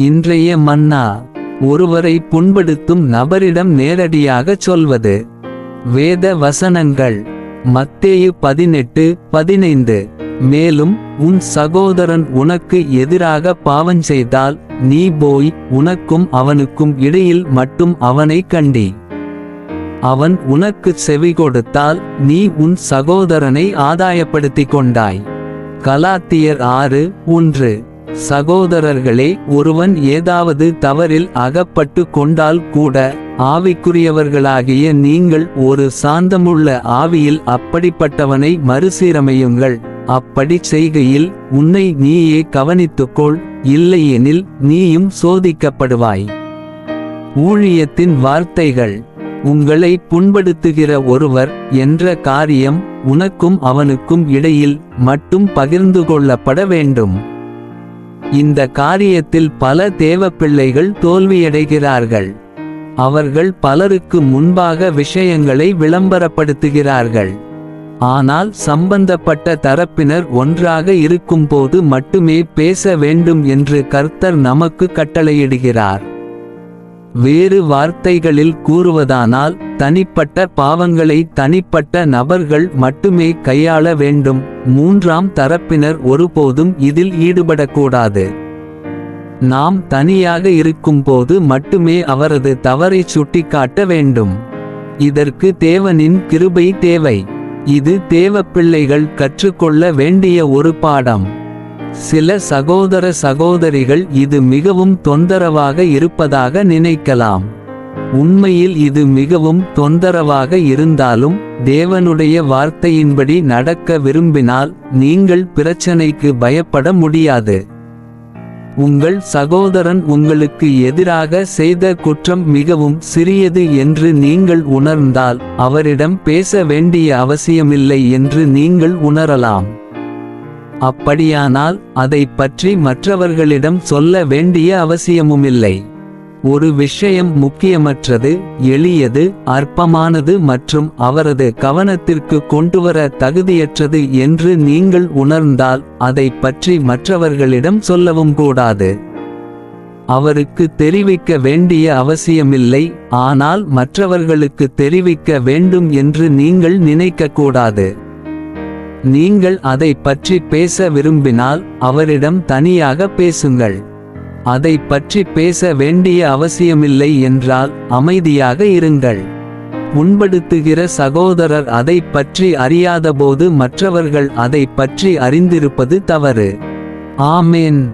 இன்றைய மன்னா ஒருவரை புண்படுத்தும் நபரிடம் நேரடியாகச் சொல்வது. வேத வசனங்கள் மத்தேயு பதினெட்டு பதினைந்து. மேலும் உன் சகோதரன் உனக்கு எதிராக பாவம் செய்தால் நீ போய் உனக்கும் அவனுக்கும் இடையில் மட்டும் அவனை கண்டி. அவன் உனக்கு செவி கொடுத்தால் நீ உன் சகோதரனை ஆதாயப்படுத்திக் கொண்டாய். கலாத்தியர் ஆறு ஒன்று. சகோதரர்களே ஒருவன் ஏதாவது தவறில் அகப்பட்டு கொண்டால் கூட ஆவிக்குரியவர்களாகிய நீங்கள் ஒரு சாந்தமுள்ள ஆவியில் அப்படிப்பட்டவனை மறுசீரமையுங்கள். அப்படி செய்கையில் உன்னை நீயே கவனித்துக்கொள் இல்லையெனில் நீயும் சோதிக்கப்படுவாய். ஊழியத்தின் வார்த்தைகள் உங்களை புண்படுத்துகிற ஒருவர் என்ற காரியம் உனக்கும் அவனுக்கும் இடையில் மட்டும் பகிர்ந்து கொள்ளப்பட வேண்டும். இந்த காரியத்தில் பல தேவப்பிள்ளைகள் தோல்வியடைகிறார்கள். அவர்கள் பலருக்கு முன்பாக விஷயங்களை விளம்பரப்படுத்துகிறார்கள். ஆனால் சம்பந்தப்பட்ட தரப்பினர் ஒன்றாக இருக்கும்போது மட்டுமே பேச வேண்டும் என்று கர்த்தர் நமக்கு கட்டளையிடுகிறார். வேறு வார்த்தைகளில் கூறுவதானால் தனிப்பட்ட பாவங்களை தனிப்பட்ட நபர்கள் மட்டுமே கையாள வேண்டும். மூன்றாம் தரப்பினர் ஒருபோதும் இதில் ஈடுபடக்கூடாது. நாம் தனியாக இருக்கும்போது மட்டுமே அவரது தவறை சுட்டிக்காட்ட வேண்டும். இதற்கு தேவனின் கிருபை தேவை. இது தேவப்பிள்ளைகள் கற்றுக்கொள்ள வேண்டிய ஒரு பாடம். சில சகோதர சகோதரிகள் இது மிகவும் தொந்தரவாக இருப்பதாக நினைக்கலாம். உண்மையில் இது மிகவும் தொந்தரவாக இருந்தாலும் தேவனுடைய வார்த்தையின்படி நடக்க விரும்பினால் நீங்கள் பிரச்சனைக்கு பயப்பட முடியாது. உங்கள் சகோதரன் உங்களுக்கு எதிராக செய்த குற்றம் மிகவும் சிறியது என்று நீங்கள் உணர்ந்தால் அவரிடம் பேச வேண்டிய அவசியமில்லை என்று நீங்கள் உணரலாம். அப்படியானால் அதை பற்றி மற்றவர்களிடம் சொல்ல வேண்டிய அவசியமுமில்லை. ஒரு விஷயம் முக்கியமற்றது எளியது அற்பமானது மற்றும் அவரது கவனத்திற்கு கொண்டுவர தகுதியற்றது என்று நீங்கள் உணர்ந்தால் அதை பற்றி மற்றவர்களிடம் சொல்லவும் கூடாது. அவருக்கு தெரிவிக்க வேண்டிய அவசியமில்லை ஆனால் மற்றவர்களுக்கு தெரிவிக்க வேண்டும் என்று நீங்கள் நினைக்கக்கூடாது. நீங்கள் அதை பற்றி பேச விரும்பினால் அவரிடம் தனியாக பேசுங்கள். அதை பற்றி பேச வேண்டிய அவசியமில்லை என்றால் அமைதியாக இருங்கள். புண்படுத்துகிற சகோதரர் அதை பற்றி அறியாதபோது மற்றவர்கள் அதை பற்றி அறிந்திருப்பது தவறு. ஆமேன்.